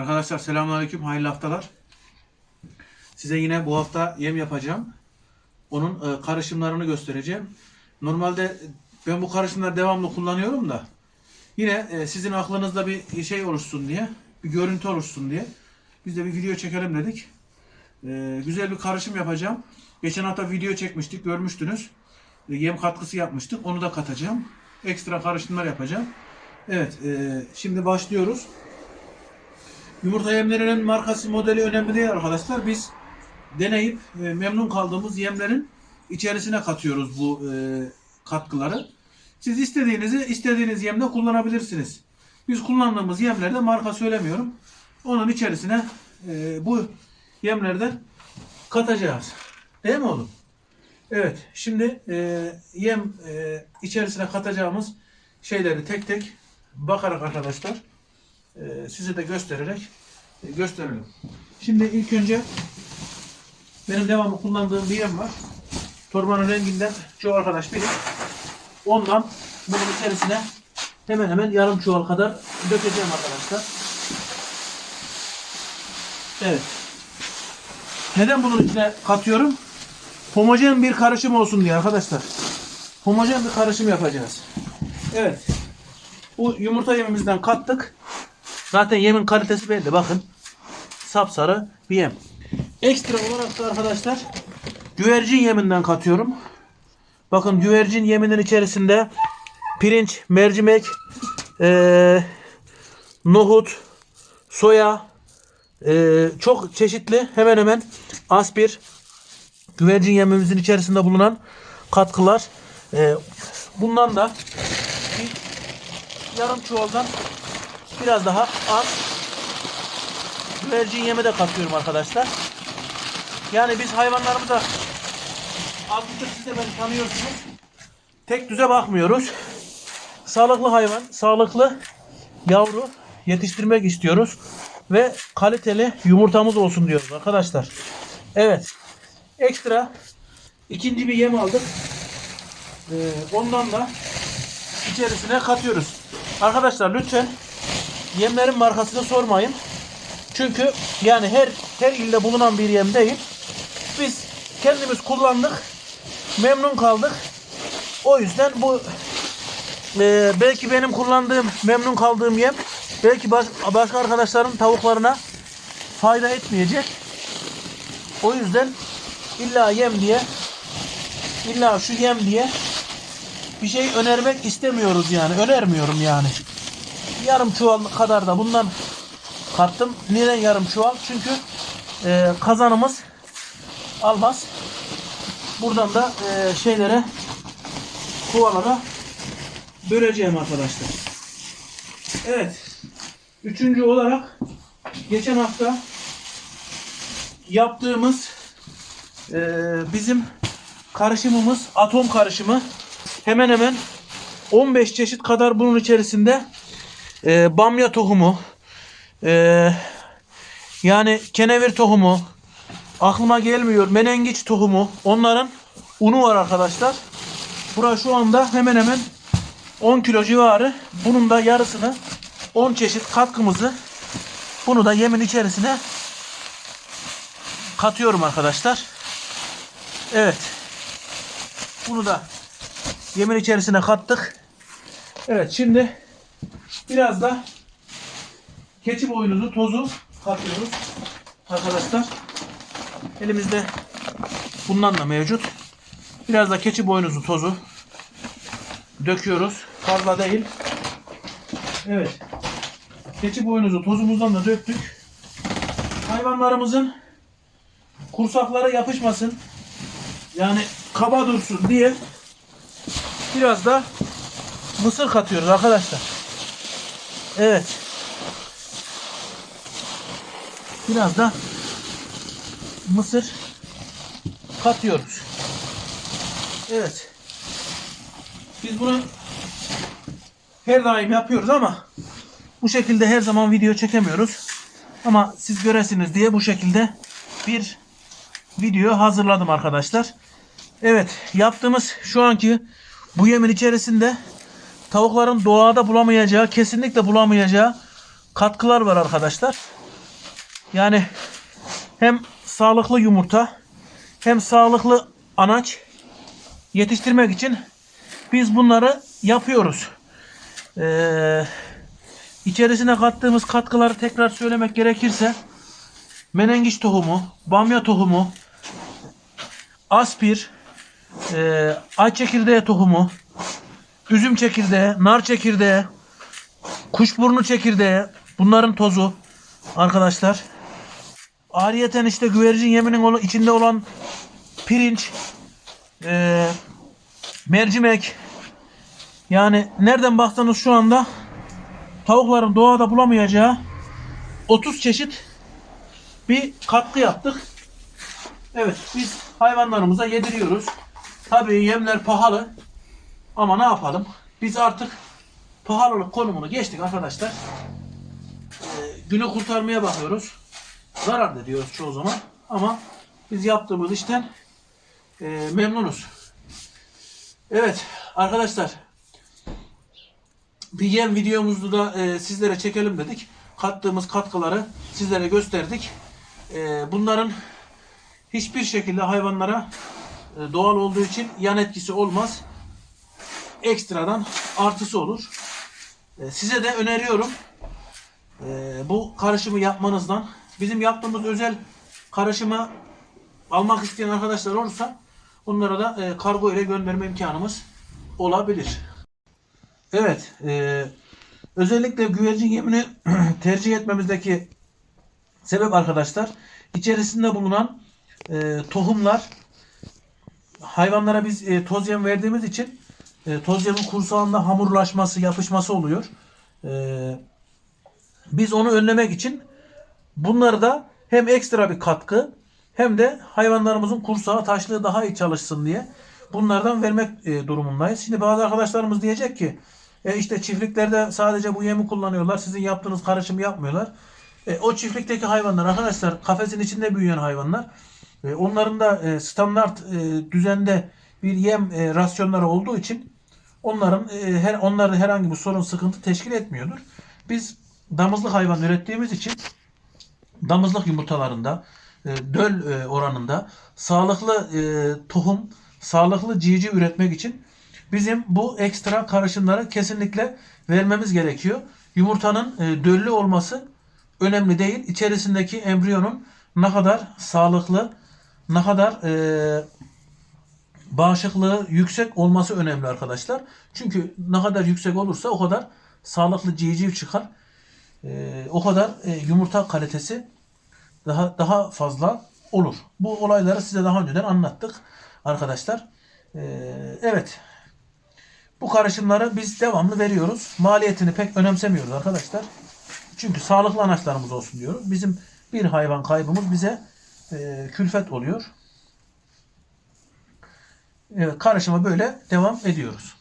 Arkadaşlar selamünaleyküm. Hayırlı haftalar. Size yine bu hafta yem yapacağım. Onun e, karışımlarını göstereceğim. Normalde ben bu karışımları devamlı kullanıyorum da yine e, sizin aklınızda bir şey oluşsun diye, bir görüntü oluşsun diye biz de bir video çekelim dedik. E, güzel bir karışım yapacağım. Geçen hafta video çekmiştik, görmüştünüz. E, yem katkısı yapmıştık. Onu da katacağım. Ekstra karışımlar yapacağım. Evet, e, şimdi başlıyoruz. Yumurta yemlerinin markası modeli önemli değil arkadaşlar. Biz deneyip e, memnun kaldığımız yemlerin içerisine katıyoruz bu e, katkıları. Siz istediğinizi istediğiniz yemde kullanabilirsiniz. Biz kullandığımız yemlerde marka söylemiyorum. Onun içerisine e, bu yemlerden katacağız. Değil mi oğlum? Evet. Şimdi e, yem e, içerisine katacağımız şeyleri tek tek bakarak arkadaşlar e, size de göstererek e, gösterelim. Şimdi ilk önce benim devamlı kullandığım bir yem var. Torbanın renginden çoğu arkadaş bilir. Ondan bunun içerisine hemen hemen yarım çuval kadar dökeceğim arkadaşlar. Evet. Neden bunun içine katıyorum? Homojen bir karışım olsun diye arkadaşlar. Homojen bir karışım yapacağız. Evet. Bu yumurta yemimizden kattık. Zaten yemin kalitesi belli. Bakın. Sapsarı bir yem. Ekstra olarak da arkadaşlar güvercin yeminden katıyorum. Bakın güvercin yeminin içerisinde pirinç, mercimek, eee, nohut, soya, eee, çok çeşitli hemen hemen az bir güvercin yemimizin içerisinde bulunan katkılar. Eee, bundan da bir yarım çuvaldan biraz daha az güvercin yemi de katıyorum arkadaşlar. Yani biz hayvanlarımıza artık siz de beni tanıyorsunuz. Tek düze bakmıyoruz. Sağlıklı hayvan, sağlıklı yavru yetiştirmek istiyoruz. Ve kaliteli yumurtamız olsun diyoruz arkadaşlar. Evet. Ekstra ikinci bir yem aldık. Ee, ondan da içerisine katıyoruz. Arkadaşlar lütfen yemlerin markasını sormayın. Çünkü yani her her ilde bulunan bir yem değil. Biz kendimiz kullandık. Memnun kaldık. O yüzden bu e, belki benim kullandığım, memnun kaldığım yem belki baş, başka arkadaşların tavuklarına fayda etmeyecek. O yüzden illa yem diye illa şu yem diye bir şey önermek istemiyoruz yani. Önermiyorum yani. Yarım çuval kadar da bundan kattım. Neden yarım çuval? Çünkü e, kazanımız almaz. Buradan da e, şeylere kovalara böleceğim arkadaşlar. Evet. Üçüncü olarak geçen hafta yaptığımız e, bizim karışımımız atom karışımı hemen hemen 15 çeşit kadar bunun içerisinde e, bamya tohumu e, yani kenevir tohumu aklıma gelmiyor menengiç tohumu onların unu var arkadaşlar. Bura şu anda hemen hemen 10 kilo civarı. Bunun da yarısını 10 çeşit katkımızı bunu da yemin içerisine katıyorum arkadaşlar. Evet. Bunu da yemin içerisine kattık. Evet şimdi biraz da keçi boynuzu tozu katıyoruz arkadaşlar. Elimizde bundan da mevcut. Biraz da keçi boynuzu tozu döküyoruz. Fazla değil. Evet. Keçi boynuzu tozumuzdan da döktük. Hayvanlarımızın kursaklara yapışmasın. Yani kaba dursun diye biraz da mısır katıyoruz arkadaşlar. Evet. Biraz da mısır katıyoruz. Evet. Biz bunu her daim yapıyoruz ama bu şekilde her zaman video çekemiyoruz. Ama siz göresiniz diye bu şekilde bir video hazırladım arkadaşlar. Evet yaptığımız şu anki bu yemin içerisinde tavukların doğada bulamayacağı kesinlikle bulamayacağı katkılar var arkadaşlar. Yani hem sağlıklı yumurta hem sağlıklı anaç yetiştirmek için biz bunları yapıyoruz. Ee, içerisine kattığımız katkıları tekrar söylemek gerekirse menengiç tohumu, bamya tohumu, aspir, e, ay çekirdeği tohumu, üzüm çekirdeği, nar çekirdeği, kuşburnu çekirdeği, bunların tozu arkadaşlar. Ariyeten işte güvercin yeminin içinde olan pirinç, e, mercimek, yani nereden baksanız şu anda tavukların doğada bulamayacağı 30 çeşit bir katkı yaptık. Evet biz hayvanlarımıza yediriyoruz. Tabii yemler pahalı ama ne yapalım? Biz artık pahalılık konumunu geçtik arkadaşlar. Ee, günü kurtarmaya bakıyoruz. Zarar da diyoruz çoğu zaman ama biz yaptığımız işten e, memnunuz. Evet arkadaşlar bir yem videomuzu da e, sizlere çekelim dedik. Kattığımız katkıları sizlere gösterdik. E, bunların hiçbir şekilde hayvanlara e, doğal olduğu için yan etkisi olmaz. Ekstradan artısı olur. E, size de öneriyorum. E, bu karışımı yapmanızdan bizim yaptığımız özel karışımı almak isteyen arkadaşlar olursa onlara da e, kargo ile gönderme imkanımız olabilir. Evet, e, özellikle güvercin yemini tercih etmemizdeki sebep arkadaşlar içerisinde bulunan e, tohumlar hayvanlara biz toz yem verdiğimiz için e, toz yemin kursağında hamurlaşması, yapışması oluyor. E, biz onu önlemek için bunları da hem ekstra bir katkı hem de hayvanlarımızın kursağı taşlığı daha iyi çalışsın diye bunlardan vermek e, durumundayız. Şimdi bazı arkadaşlarımız diyecek ki e, işte çiftliklerde sadece bu yemi kullanıyorlar. Sizin yaptığınız karışımı yapmıyorlar. E, o çiftlikteki hayvanlar arkadaşlar kafesin içinde büyüyen hayvanlar. E, onların da e, standart e, düzende bir yem e, rasyonları olduğu için onların e, her onlarda herhangi bir sorun sıkıntı teşkil etmiyordur. Biz damızlık hayvan ürettiğimiz için damızlık yumurtalarında e, döl e, oranında sağlıklı tohum, sağlıklı cici üretmek için bizim bu ekstra karışımları kesinlikle vermemiz gerekiyor. Yumurtanın döllü olması önemli değil. İçerisindeki embriyonun ne kadar sağlıklı, ne kadar e, bağışıklığı yüksek olması önemli arkadaşlar. Çünkü ne kadar yüksek olursa o kadar sağlıklı civciv çıkar. E, o kadar e, yumurta kalitesi daha daha fazla olur. Bu olayları size daha önceden anlattık arkadaşlar. E, evet. Bu karışımları biz devamlı veriyoruz. Maliyetini pek önemsemiyoruz arkadaşlar. Çünkü sağlıklı anaçlarımız olsun diyoruz. Bizim bir hayvan kaybımız bize e, külfet oluyor. Evet, karışıma böyle devam ediyoruz.